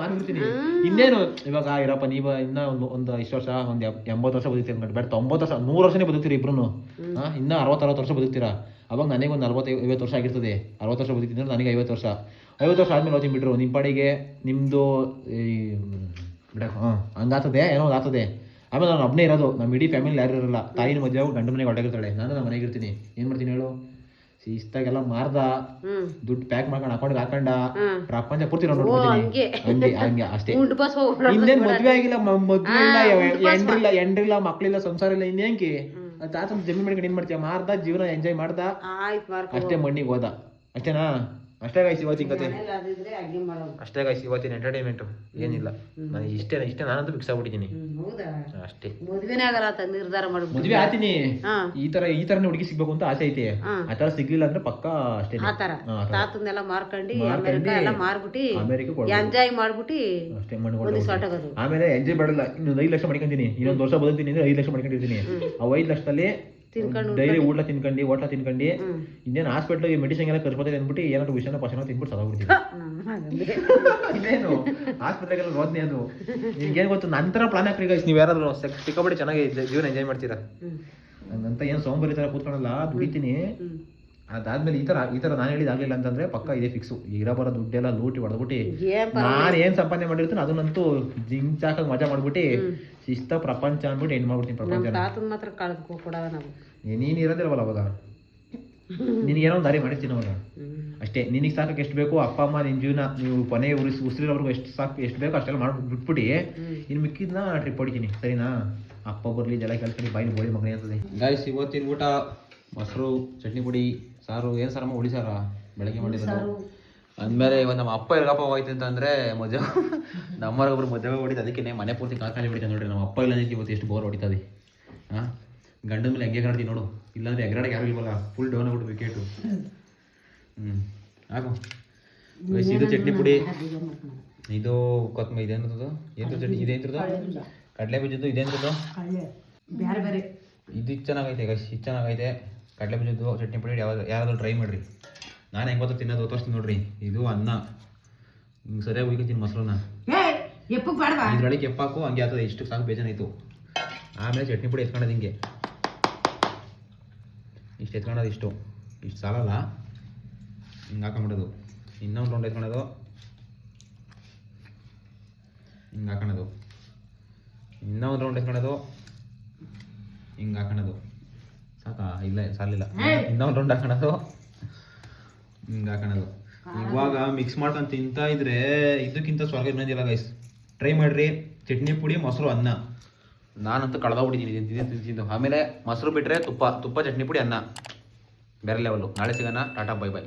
ಮಾರ್ಬಿಡ್ತೀನಿ ಇನ್ನೇನು ಇವಾಗ ಇರಪ್ಪ ನೀವು ಇನ್ನ ಒಂದು ಒಂದು ಇಷ್ಟು ವರ್ಷ ಒಂದು ಎಂಬತ್ತು ವರ್ಷ ಬದುಕ್ತೀರಿ ಅನ್ಕೊಂಡು ಬೇಡ ತೊಂಬತ್ತು ವರ್ಷ ನೂರು ವರ್ಷನೇ ಬದುಕ್ತೀರಿ ಇಬ್ರು ಇನ್ನ ಅರವತ್ತು ಅರವತ್ತು ವರ್ಷ ಬದುಕ್ತೀರಾ? ಅವಾಗ ನನಗೆ ಒಂದು ನಲ್ವತ್ತು ಐವತ್ತು ವರ್ಷ ಆಗಿರ್ತದೆ. ಅರವತ್ತು ವರ್ಷ ಬದುಕಿದ್ರೆ ನನಗೆ ಐವತ್ತು ವರ್ಷ. ಐವತ್ತು ವರ್ಷ ಆದ್ಮೇಲೆ ಹೋಗ್ತೀನಿ ಬಿಟ್ರು ನಿಮ್ಮ ಪಾಡಿಗೆ ನಿಮ್ಮದು ಈ ಬಿಡ ಹಾಂ ಹಂಗಾಗ್ತದೆ ಏನೋ ಒಂದು ಆಗ್ತದೆ. ಆಮೇಲೆ ನಾನು ಒಬ್ಬನೇ ಇರೋದು. ನಮ್ಮ ಇಡೀ ಫ್ಯಾಮಿಲಿ ಯಾರು ಇರಲ್ಲ. ತಾಯಿನ ಮದುವೆ ಗಂಡು ಗಂಡ ಮನೆಗೆ ಹೊರಟಾಗಿರ್ತಾಳೆ. ನಾನು ನಮ್ಮ ಮನೆಗೆ ಇರ್ತೀನಿ. ಏನು ಮಾಡ್ತೀನಿ ಹೇಳು? ಶಿಸ್ತಾಗೆಲ್ಲ ಮಾರ್ದ ದುಡ್ಡು ಪ್ಯಾಕ್ ಮಾಡ್ಕೊಂಡು ಅಕೌಂಟ್ಗೆ ಹಾಕೊಂಡ. ಪ್ರಪಂಚ ಪೂರ್ತಿ
ಹಂಗೆ.
ಹಂಗೆ ಅಷ್ಟೇ. [LAUGHS] ಇನ್ನೇನ್ ಮದ್ವೆ ಆಗಿಲ್ಲ ಮದ್ವೆ ಇಲ್ಲ ಎಂಡ್ರಿಲ್ಲ ಎಂಡ್ರಿಲ್ಲ ಮಕ್ಳಿಲ್ಲ ಸಂಸಾರ ಇಲ್ಲ ಇನ್ನೇಂಕಿ ತಾತ ಜಮೀನ್ ಮಾಡ್ಕೊಂಡು ಏನ್ ಮಾಡ್ತೀಯ? ಮಾರ್ದ ಜೀವನ ಎಂಜಾಯ್ ಮಾಡ್ದ? ಅಷ್ಟೇ ಮಣ್ಣಿಗೆ ಹೋದ. ಅಷ್ಟೇನಾ? ಅಷ್ಟೇ ಗಾಯ್ಸ್ ಇವತ್ತಿನ ಕತೆ. ಅಷ್ಟೇ ಗಾಯ್ಸ್ ಇವತ್ತಿನ ಎಂಟರ್ಟೈನ್ಮೆಂಟ್ ಏನಿಲ್ಲ. ನನಗೆ ಇಷ್ಟೇ ಇಷ್ಟೇ ನಾನಂತೂ ಫಿಕ್ಸ್ ಆಗ್ಬಿಟ್ಟಿದ್ದೀನಿ. ಅಷ್ಟೇ.
ಮದುವೆನೇ ಆಗಲ್ಲ ಅಂತ ನಿರ್ಧಾರ ಮಾಡಿ
ಮದುವೆ ಆತೀನಿ. ಈ ತರ ಈ ತರನೇ ಹುಡುಗಿ ಸಿಗ್ಬೇಕು ಅಂತ ಆಸೆ ಐತೆ. ಆ ತರ ಸಿಗ್ಲಿಲ್ಲ ಅಂದ್ರೆ ಪಕ್ಕ ಅಷ್ಟೇ.
ಆ ತರ. ತಾತನ್ನೆಲ್ಲ ಮಾರ್ಕಂಡು ಅಮೆರಿಕ ಎಲ್ಲ ಮಾರ್ಬಿಟ್ಟು
ಅಮೆರಿಕ
ಎಂಜಾಯ್ ಮಾಡ್ಬಿಟ್ಟು
ಅಷ್ಟೇ
ಮಾಡ್ಕೊಂಡು
ಆಮೇಲೆ ಎಂಜಾಯ್ ಮಾಡಲ್ಲ. ಇನ್ನೊಂದು ಐದು ಲಕ್ಷ ಮಾಡ್ಕೊಂತೀನಿ. ಇನ್ನೊಂದು ವರ್ಷ ಬದುಕ್ತೀನಿ ಅಂದ್ರೆ ಐದು ಲಕ್ಷ ಮಾಡ್ಕೊಂಡಿದ್ದೀನಿ ಆ ಐದು ಲಕ್ಷದಲ್ಲಿ ಡೈಲಿ ಊಟ ತಿನ್ಕೊಂಡು ಹೋಟ್ಲ ತಿನ್ಕೊಂಡು. ಇನ್ನೇನು ಹಾಸ್ಪಿಟ್ಲ್ ಮೆಡಿಸಿನ್ ಎಲ್ಲ ಖರ್ಚು ಬರ್ತದೆ ಅಂದ್ಬಿಟ್ಟು ಏನಾದ್ರು ವಿಷಯನ ಪಶನ ತಿನ್ಬಿಟ್ಟು ಸದಾ
ಬಿಡ್ತೀವಿ ಮಗಂಗೆ.
ಇನ್ನೇನು ಹಾಸ್ಪಿಟ್ಲಾಗೆಲ್ಲ ರೋದ್ನೆ ಅದು ನಿಮ್ಗೇನು ಗೊತ್ತು ನಂತರ ಪ್ಲಾನ್ ಹಾಕ್ರಿ ಗೈಸ್ ನೀವು ಯಾರಾದ್ರು ಸಿಕ್- ಸಿಕ್ಕಾಪಟ್ಟೆ ಚೆನ್ನಾಗಿ ಜೀವನ ಎಂಜಾಯ್ ಮಾಡ್ತೀರಾ. ಹಂಗಂತ ಏನು ಸೋಂಬರಿ ತರ ಕೂತ್ಕೊಳಲ್ಲ ದುಡಿತೀನಿ. ಅದಾದ್ಮೇಲೆ ಈ ತರ ಈ ತರ ನಾನು ಹೇಳಿದ ಆಗ್ಲಿಲ್ಲ ಅಂತಂದ್ರೆ ಪಕ್ಕ ಇದೇ ಫಿಕ್ಸ್ ಇರೋ ಬರೋ ದುಡ್ಡೆಲ್ಲ ಲೂಟಿ ಹೊಡೆದ್ಬಿಟ್ಟು.
ಏನ್
ನಾನು ಏನ್ ಸಂಪಾದನೆ ಮಾಡಿರ್ತೀನಿ ಅದನ್ನಂತೂ ಜಿಂಚಾಕ ಮಜಾ ಮಾಡ್ಬಿಟ್ಟು ಶಿಸ್ತ ಪ್ರಪಂಚ ಅಂದ್ಬಿಟ್ಟು ಹೆಣ್ಣು ಮಾಡ್ಬಿಡ್ತೀನಿ
ನೀನ್
ಪ್ರಪಂಚ
ತಾತನ್ ಮಾತ್ರ ನಾವು.
ನೀನು ಇರೋದಿಲ್ವಲ್ಲ ಅವಾಗ? ನಿನಗೇನೋ ಒಂದು ದಾರಿ ಮಾಡಿರ್ತೀನಿ ಅವಾಗ. ಅಷ್ಟೇ ನಿನಗೆ ಸಾಕಕ್ಕೆ ಎಷ್ಟು ಬೇಕು ಅಪ್ಪ ಅಮ್ಮ ನಿನ್ ಜೀವನ ನೀವು ಕೊನೆ ಉರಿಸಿ ಉಸಿರಿರೋರ್ಗು ಎಷ್ಟು ಸಾಕು ಎಷ್ಟು ಬೇಕೋ ಅಷ್ಟೆಲ್ಲ ಮಾಡಿ ಬಿಟ್ಬಿಟ್ಟು. ಇನ್ನು ಮಿಕ್ಕಿದ್ನ ಟ್ರಿಪ್ ಹೊಡಿತೀನಿ. ಸರಿನಾ? ಅಪ್ಪ ಬರಲಿ ಜಲ ಕೆಲಸ ಬಾಯಿ ಬೋಳಿ ಮಗನೇ ಅಂತದೆ. ಗಾಯ್ಸ್ ಇವತ್ತಿನ ಊಟ ಮೊಸರು ಚಟ್ನಿ ಪುಡಿ ಸಾರು. ಏನು ಸಾರಮ್ಮ ಹುಳಿ ಸಾರ? ಬೆಳಗ್ಗೆ ಮಾಡಿದ್ರು ಅಂದಮೇಲೆ ಇವಾಗ ನಮ್ಮ ಅಪ್ಪ ಇರಗಪ್ಪ ಹೋಯ್ತು ಅಂತಂದ್ರೆ ಮದುವೆ ನಮ್ಮವ್ರಿಗೊಬ್ರು ಮದುವೆ ಹೊಡಿತು ಅದಕ್ಕೆ ಮನೆ ಪೂರ್ತಿ ಕಾರ್ಖಾನೆ ಹೊಡಿತಾನೆ ನೋಡ್ರಿ. ನಮ್ಮ ಅಪ್ಪ ಇಲ್ಲ ಇವತ್ತು ಎಷ್ಟು ಬೋರ್ ಹೊಡಿತದೆ ಹಾಂ? ಗಂಡನ ಮೇಲೆ ಹೆಂಗೆ ಎಗರಾಡ್ತೀನಿ ನೋಡು. ಇಲ್ಲಾಂದ್ರೆ ಎಗರಾಡಕ್ಕೆ ಯಾರು ಇಲ್ವಲ್ಲ? ಫುಲ್ ಡೌನ್ ಆಗ್ಬಿಟ್ಟು ವಿಕೆಟು ಹ್ಞೂ ಆಗು ಇದು ಚಟ್ನಿ ಪುಡಿ. ಇದು ಕೊತ್ತಂಬರಿ. ಇದೇನದು ಏನು ಚಟ್ನಿ? ಇದೇಂದ್ರದ್ದು ಕಡಲೆ ಬೀಜದ್ದು ಇದೇನಿರ್ತದೋ
ಬೇರೆ ಬೇರೆ.
ಇದು ಇದು ಚೆನ್ನಾಗೈತೆ ಗಶ್ ಇದು ಚೆನ್ನಾಗೈತೆ. ಕಡಲೆ ಬೀಜದ್ದು ಚಟ್ನಿ ಪುಡಿ ಯಾವ್ದು ಯಾರಾದರೂ ಟ್ರೈ ಮಾಡಿರಿ. ನಾನು ಹೆಂಗೆ ಗೊತ್ತಾ ತಿನ್ನೋದು ತೋರಿಸ್ತೀನಿ ನೋಡ್ರಿ. ಇದು ಅನ್ನ. ಹಿಂಗೆ ಸರಿಯಾಗಿ ಉಯ್ಕೊತೀನಿ ಮೊಸರನ್ನ. ಇದ್ರೊಳಗೆ ಕೆಪ್ಪಾಕು ಹಂಗೆ ಆಗ್ತದೆ. ಇಷ್ಟು ಸಾಕು ಬೇಜಾನಾಯ್ತು. ಆಮೇಲೆ ಚಟ್ನಿ ಪುಡಿ ಎತ್ಕೊಂಡದು ಹಿಂಗೆ. ಇಷ್ಟು ಎತ್ಕೊಂಡದು ಇಷ್ಟು. ಇಷ್ಟು ಸಾಲಲ್ಲ. ಹಿಂಗೆ ಹಾಕೊಂಬಿಡೋದು. ಇನ್ನೊಂದು ರೌಂಡ್ ಎತ್ಕೊಳ್ಳೋದು ಹಿಂಗೆ ಹಾಕೊಳ್ಳೋದು ಇನ್ನೊಂದು ರೌಂಡ್ ಎತ್ಕೊಳ್ಳೋದು ಹಿಂಗೆ ಹಾಕೊಳ್ಳೋದು ಸಾಕಾ? ಇಲ್ಲ ಸಾಲಿಲ್ಲ ಇನ್ನೊಂದು ರೌಂಡ್ ಹಾಕೋಣದು? ಹಿಂಗೆ ಹಾಕೋಣದು. ಇವಾಗ ಮಿಕ್ಸ್ ಮಾಡ್ಕೊಂಡು ತಿಂತಾ ಇದ್ರೆ ಇದಕ್ಕಿಂತ ಸ್ವರ್ಗ ಇನ್ನೊಂದಿಲ್ಲ ಗೈಸ್ ಟ್ರೈ ಮಾಡ್ರಿ. ಚಟ್ನಿ ಪುಡಿ ಮೊಸರು ಅನ್ನ. ನಾನಂತೂ ಕಳೆದೋಗ್ಬಿಟ್ಟಿದ್ದೀನಿ ತಿಂದು ತಿಂತಿದ್ದು ಆಮೇಲೆ ಮೊಸರು ಬಿಟ್ಟರೆ ತುಪ್ಪ ತುಪ್ಪ ಚಟ್ನಿ ಪುಡಿ ಅನ್ನ. ಬೇರೆ ಲೆವೆಲ್ಲು ನಾಳೆ ಸಿಗೋಣ. Tata bye bye.